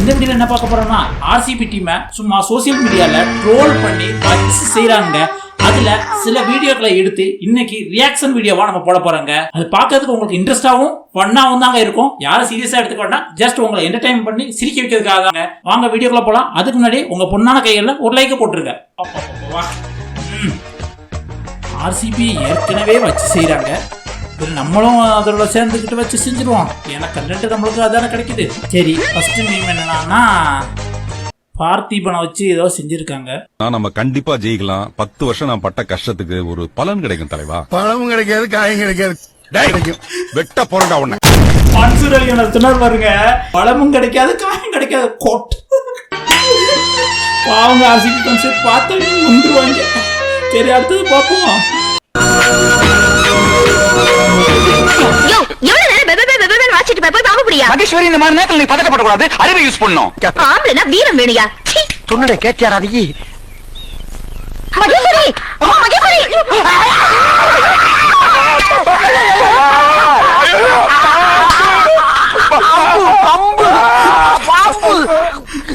இந்த வீடியோல என்ன பார்க்க போறோம்னா ஆர்சிபி டீமை சும்மா சோசியல் மீடியால ட்ரோல் பண்ணி வச்சு செய்றாங்க. அதுல சில வீடியோக்களை எடுத்து இன்னைக்கு ரியாக்ஷன் வீடியோவா நம்ம போட போறோங்க. அது பார்க்கறதுக்கு உங்களுக்கு இன்ட்ரெஸ்டாவும் ஃபன்னாவும் தாங்க இருக்கும். யாரும் சீரியஸா எடுத்துக்க ஜஸ்ட் உங்களை என்டர்டைன் பண்ணி சிரிக்க வைக்கிறதுக்காக வாங்க வீடியோக்குள்ள போலாம். அதுக்கு முன்னாடி உங்க பொண்ணான கைகள்ல ஒரு லைக் போட்டுருங்க. ஆர்சிபி ஏற்கனவே வச்சு செய்யறாங்க இது நம்மளும் அதோட சேர்ந்துக்கிட்டு வச்சு செஞ்சிருவோம். ஏன்னா கண்டென்ட் நம்மளுக்கு அதானே கிடைக்குது. சரி ஃபர்ஸ்ட் மீம் என்னன்னா பார்த்திபனை வச்சு ஏதோ செஞ்சிருக்காங்க. நான் நம்ம கண்டிப்பா ஜெயிக்கலாம். பத்து வருஷம் நான் பட்ட கஷ்டத்துக்கு ஒரு பலன் கிடைக்கும் தலைவா. பழமும் கிடைக்காது காயும் கிடைக்காது. டேய் வெட்ட போறடா உன்னை. மன்சூர் அலி சொன்னார் பாருங்க. பழமும் கிடைக்காது காயும் கிடைக்காது. கோட். பாவங்க ஆர்சிபி கான்செப்ட் பார்த்து முந்துருவாங்க. சரி அடுத்தது பார்ப்போம். மகேஸ்வரி இந்த மாதிரி நேரத்தில் நீ பதட்டப்படக்கூடாது. அறிவை யூஸ் பண்ணும் ஆம்பளைனா வீரம் வேணுயா? சீ. சொன்னே கேட்டியாராதி மகேஸ்வரி! அம்மா மகேஸ்வரி!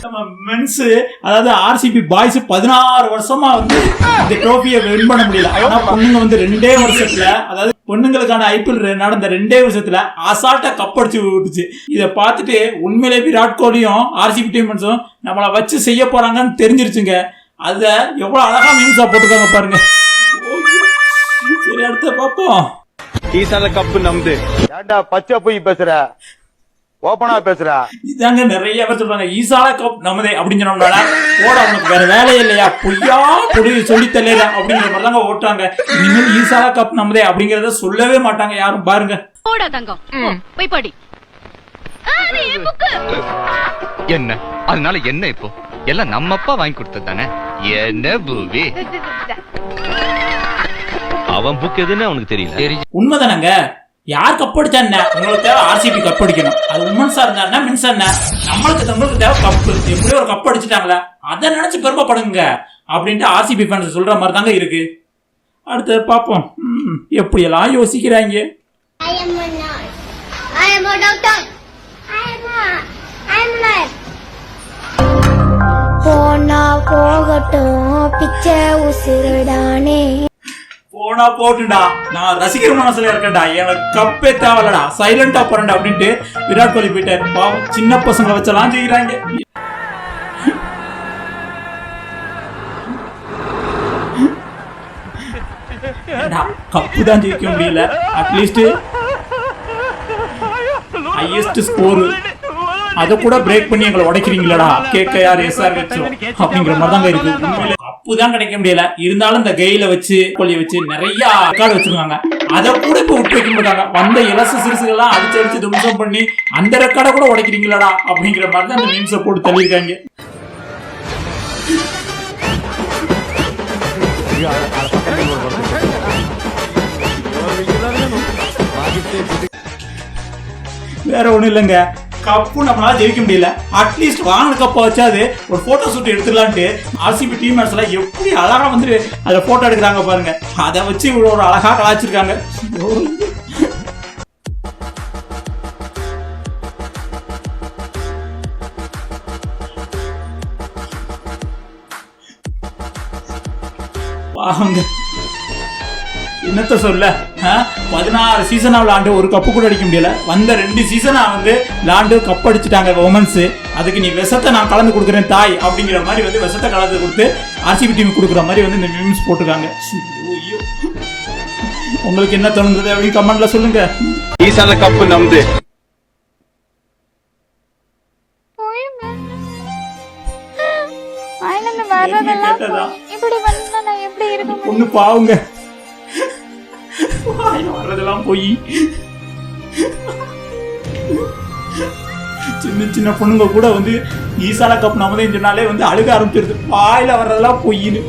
நம்ம மென்ஸ் அதாவது ஆர்சிபி பாய்ஸ் பதினாறு வருஷமா வந்து இந்த ட்ரோஃபியை வின் பண்ண முடியல. ஆனா பொண்ணுங்க வந்து ரெண்டே வருஷத்துல அதாவது பொண்ணுங்களுக்கான ஐபிஎல் நடந்த ரெண்டே வருஷத்துல அசால்ட்டா கப் அடிச்சு விட்டுச்சு. இதை பார்த்துட்டு உண்மையிலே விராட் கோலியும் ஆர்சிபி டீமன்ஸும் நம்மளை வச்சு செய்ய போறாங்கன்னு தெரிஞ்சிருச்சுங்க. அத எவ்வளவு அழகா மீம்ஸா போட்டுருக்காங்க பாருங்க. சரி அடுத்த பார்ப்போம். ஈசால கப்பு நம்து. ஏன்டா பச்சை போய் பேசுற? ஓபனா பேசுற இதாங்க நிறைய பேர் சொல்றாங்க ஈசால கப் நமதே அப்படின்னு சொன்னோம்னா ஓட அவனுக்கு வேற வேலையே இல்லையா? பொய்யா பொடி சொல்லி தள்ளிடா அப்படிங்கிற மாதிரி தாங்க ஓட்டுறாங்க. இனிமேல் ஈசால கப் நமதே அப்படிங்கறத சொல்லவே மாட்டாங்க யாரும். பாருங்க. போடா தங்கம். போய் படி. என்ன? அதனால என்ன இப்போ? எல்லாம் நம்ம அப்பா வாங்கி கொடுத்தது தானே? என்ன பூவி? அவன் புக் எதுன்னு அவனுக்கு தெரியல. உண்மைதானங்க? யார் கப் அடிச்சா என்ன உங்களுக்கு தேவை ஆர்சிபி கப் அடிக்கணும். அது உமன்ஸா இருந்தா என்ன மின்ஸ் என்ன? நம்மளுக்கு நம்மளுக்கு தேவை கப்பு எப்படியோ ஒரு கப் அடிச்சுட்டாங்களே அதை நினைச்சு பெருமைப்படுங்க அப்படின்ட்டு ஆர்சிபி ஃபேன்ஸ் சொல்ற மாதிரி தாங்க இருக்கு. அடுத்து பார்ப்போம். ம், எப்படியெல்லாம் யோசிக்கிறாங்க. போனா போகட்டும் பிச்சை உசுருடானே. போனா போட்டுடா. நான் ரசிகர் மனசுல இருக்கேன்டா. எனக்கு கப்பே தேவையில்லடா. சைலண்டா போறேன்டா அப்படின்ட்டு விராட் கோலி போயிட்டாரு. பாவம் சின்ன பசங்களை வச்செல்லாம் செய்யறாங்க கப்பு தான் ஜெயிக்க முடியல. அட்லீஸ்ட் ஹையஸ்ட் ஸ்கோர் அதை கூட பிரேக் பண்ணி எங்களை உடைக்கிறீங்களடா. கேட்க யார் எஸ்ஆர் வச்சோம் அப்படிங்கிற மாதிரி தாங்க இருக்கு உண்மையிலே தான் கிடைக்க முடியல. இருந்தாலும் இந்த கெயில வச்சு கோழியை வச்சு நிறைய ரெக்கார்டு வச்சிருக்காங்க. அதை கூட இப்ப விட்டு வைக்க மாட்டாங்க. வந்த இலச சிறுசுகள்லாம் அடிச்சு அடிச்சு தும்சம் பண்ணி அந்த ரெக்கார்டை கூட உடைக்கிறீங்களடா அப்படிங்கிற மாதிரி தான் அந்த மீம்ஸை போட்டு தள்ளியிருக்காங்க. வேற ஒண்ணும் இல்லைங்க. கப்பு நம்மளால ஜெயிக்க முடியல. அட்லீஸ்ட் வாங்கின கப்பை வச்சாது ஒரு போட்டோ ஷூட் எடுத்துடலான்ட்டு ஆர்சிபி டீமர்ஸ் எல்லாம் எப்படி அழகா வந்து அதை போட்டோ எடுக்கிறாங்க பாருங்க. அதை வச்சு இவ்வளவு ஒரு அழகா கலாச்சிருக்காங்க வாங்க. என்னத்த சொல்ல? பதினாறு சீசனா விளாண்டு ஒரு கப்பு கூட அடிக்க முடியல. வந்த ரெண்டு சீசனா வந்து விளாண்டு கப் அடிச்சுட்டாங்க உமன்ஸ் அதுக்கு நீ விஷத்தை நான் கலந்து கொடுக்குறேன் தாய் அப்படிங்கிற மாதிரி வந்து விஷத்தை கலந்து கொடுத்து ஆர்சிபி டீம் கொடுக்குற மாதிரி வந்து இந்த மீம்ஸ் போட்டிருக்காங்க. ஐயோ. உங்களுக்கு என்ன தோணுது அப்படின்னு கமெண்ட்ல சொல்லுங்க. ஈசால கப்பு கேட்டதா? இப்படி பண்ணா நான் எப்படி இருக்க ஒண்ணு பாவுங்க. வாயில போய். சின்ன சின்ன பொண்ணுங்க கூட வந்து ஈசால கப் நமதே சொன்னாலே வந்து அழுக ஆரம்பிச்சிருது. வாயில வர்றதெல்லாம் பொய்னு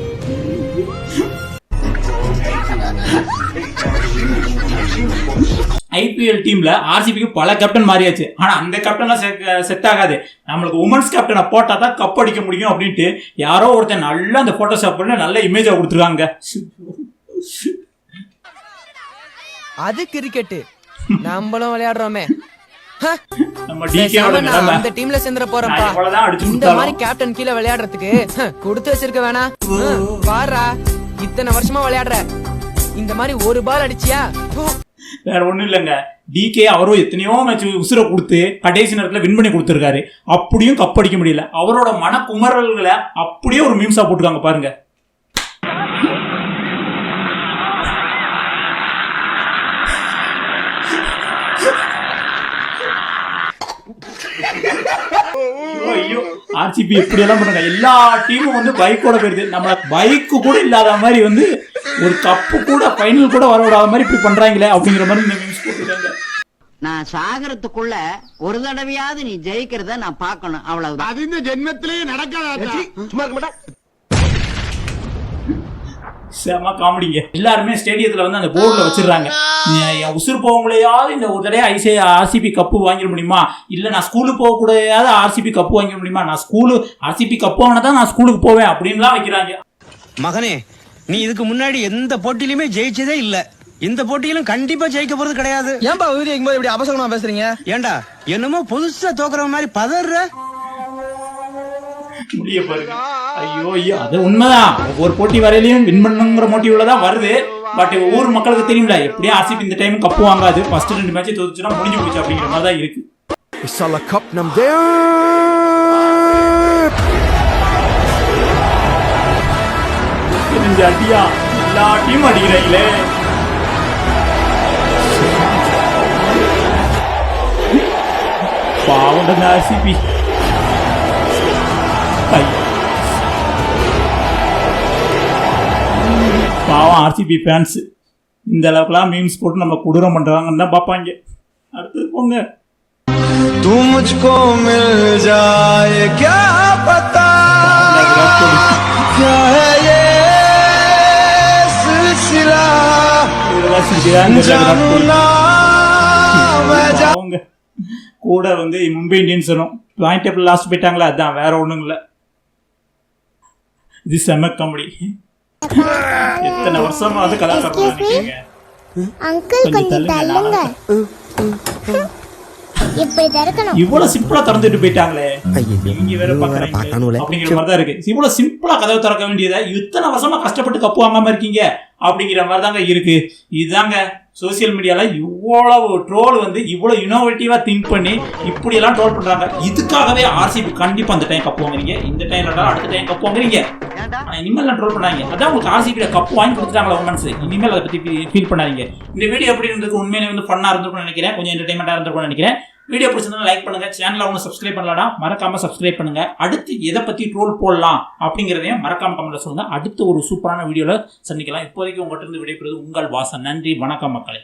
ஐபிஎல் டீம்ல ஆர்சிபிக்கு பல கேப்டன் மாறியாச்சு. ஆனா அந்த கேப்டன்லாம் செட் ஆகாது. நம்மளுக்கு உமன்ஸ் கேப்டனை போட்டா தான் கப் அடிக்க முடியும் அப்படின்ட்டு யாரோ ஒருத்தன் நல்லா அந்த போட்டோஷாப் பண்ணி நல்ல இமேஜா கொடுத்துருக்காங்க. அது கிரிக்கெட்டு நம்மளும் விளையாடுறோமே. அந்த டீம்ல சேர்ந்துட அடிச்சு இந்த மாதிரி கேப்டன் கீழே விளையாடுறதுக்கு கொடுத்து வச்சிருக்க வேணாம் ஹம், பாருடா இத்தனை வருஷமா விளையாடுற. இந்த மாதிரி ஒரு பால் அடிச்சியா. வேற ஒண்ணும் இல்லைங்க. டிகே அவரும் எத்தனையோ மேட்ச் உசுரை கொடுத்து கடைசி நேரத்துல வின் பண்ணி கொடுத்துருக்காரு. அப்படியும் கப் அடிக்க முடியல. அவரோட மன குமரல்களை அப்படியே ஒரு மீம்ஸா போட்டுருக்காங்க பாருங்க ஐயோ, ஐயோ ஆர்சிபி இப்படி எல்லாம் பண்ணுங்க. எல்லா டீமும் வந்து பைக்கோட போயிருது. நம்ம பைக்கு கூட இல்லாத மாதிரி வந்து ஒரு கப்பு கூட ஃபைனல் கூட வர விடாத மாதிரி இப்படி பண்றாங்களே அப்படிங்கிற மாதிரி போட்டுருக்காங்க. நான் சாகரத்துக்குள்ள ஒரு தடவையாவது நீ ஜெயிக்கிறத நான் பார்க்கணும். அவ்வளவுதான். அது இந்த ஜென்மத்திலேயே நடக்காத சும்மா இருக்க மாட்டா. செம காமெடிங்க எல்லாருமே ஸ்டேடியத்துல வந்து அந்த போர்டில் வச்சிடுறாங்க. நீ- என் உசுறு போகலையாவது இந்த ஒரு தடவை ஐசிஐ ஆர்சிபி கப்பு வாங்கிட முடியுமா? இல்லை நான் ஸ்கூலுக்கு போகக்கூடாது ஆர்சிபி கப்பு வாங்கிட முடியுமா? நான் ஸ்கூலு ஆர்சிபி கப்பு வாங்கினா தான் நான் ஸ்கூலுக்கு போவேன் அப்படின்லாம் வைக்கிறாங்க. மகனே நீ இதுக்கு முன்னாடி எந்த போட்டியிலுமே ஜெயிச்சதே இல்ல. இந்த போட்டியிலும் கண்டிப்பா ஜெயிக்க போறது கிடையாது. ஏன்பா வீடியோ இருக்கும்போது இப்படி அபசகமா பேசுறீங்க? ஏண்டா என்னமோ புதுசா தோக்குற மாதிரி பதற முடிய பாருங்க. ஐயோ ஐயோ அது உண்மைதான். ஒவ்வொரு போட்டி வரையிலையும் வின் பண்ணுங்கிற மோட்டிவ்ல தான் வருது. பட் ஊர் மக்களுக்கு தெரியும்ல எப்படியும் ஆர்சிபி இந்த டைம் கப்பு வாங்காது. ஃபர்ஸ்ட் ரெண்டு மேட்ச் தோத்துச்சுன்னா முடிஞ்சு போச்சு அப்படிங்கிற மாதிரி தான் இருக்கு. Isala Cup namde. இந்த அடியா எல்லா டீமும் அடிக்கிறாங்களே. பாவம் ஆர்சிபி பாவம் ஆர்சிபி ஃபேன்ஸ் இந்த அளவுக்குலாம் மீம்ஸ் போட்டு நம்ம கொடூரம் பண்றாங்கன்னு தான் பார்ப்பாங்க அடுத்தது போங்க तू मुझको मिल जाए क्या पता क्या है ये सिलसिला இதெல்லாம் சிரிக்கிறாங்க जानू ना मैं जा அவங்க கூட வந்து மும்பை இந்தியன்ஸனும் பாயிண்ட் டேபிள் லாஸ்ட் போயிட்டாங்களா அதான் வேற ஒண்ணும் இல்ல இது செம காமெடி எத்தனை வருஷமா வந்து கலாச்சாரம் அங்கிள் கொஞ்சம் தள்ளுங்க, தள்ளுங்க இப்படி திறக்கணும் இவ்வளவு சிம்பிளா திறந்துட்டு போயிட்டாங்களே. இவங்க வேற பாக்குறாங்க அப்படிங்கிற மாதிரி தான் இருக்கு இவ்வளவு சிம்பிளா கதவை திறக்க வேண்டியதை? இத்தனை வருஷமா கஷ்டப்பட்டு கப்பு வாங்காம இருக்கீங்க. அப்படிங்கிற மாதிரி தாங்க இருக்கு. இதுதாங்க சோசியல் மீடியால இவ்வளவு ட்ரோல் வந்து இவ்வளவு இனோவேட்டிவா திங்க் பண்ணி இப்படி எல்லாம் ட்ரோல் பண்றாங்க. இதுக்காகவே ஆர்சிபி கண்டிப்பா அந்த டைம் கப்பு வாங்குறீங்க இந்த டைம்ல அடுத்த டைம் கப்பு வாங்குறீங்க இனிமேல் ட்ரோல் பண்ணாங்க அதான் உங்களுக்கு ஆர்சிபியில கப்பு வாங்கி கொடுத்துட்டாங்களா உமன்ஸ் இனிமேல் அதை பத்தி ஃபீல் பண்ணாதீங்க. இந்த வீடியோ எப்படி இருந்தது உண்மையிலே வந்து ஃபன்னா இருந்திருக்கும்னு நினைக்கிறேன். கொஞ்சம் என்டர்டைன்மெண்டா இருந்திருக்கும்னு நினைக்கிறேன். வீடியோ பிடிச்சிருந்தா லைக் பண்ணுங்க. சேனலை ஒன்று சப்ஸ்கிரைப் பண்ணலாம் மறக்காம சப்ஸ்கிரைப் பண்ணுங்க. அடுத்து எதை பத்தி ட்ரோல் போடலாம் அப்படிங்கிறதையும் மறக்காம கமெண்ட்ல சொல்லுங்க. அடுத்து ஒரு சூப்பரான வீடியோல சந்திக்கலாம். இப்போதைக்கு உங்கள்கிட்ட இருந்து விடைபெறுவது உங்கள் வாசன். நன்றி வணக்கம் மக்களை.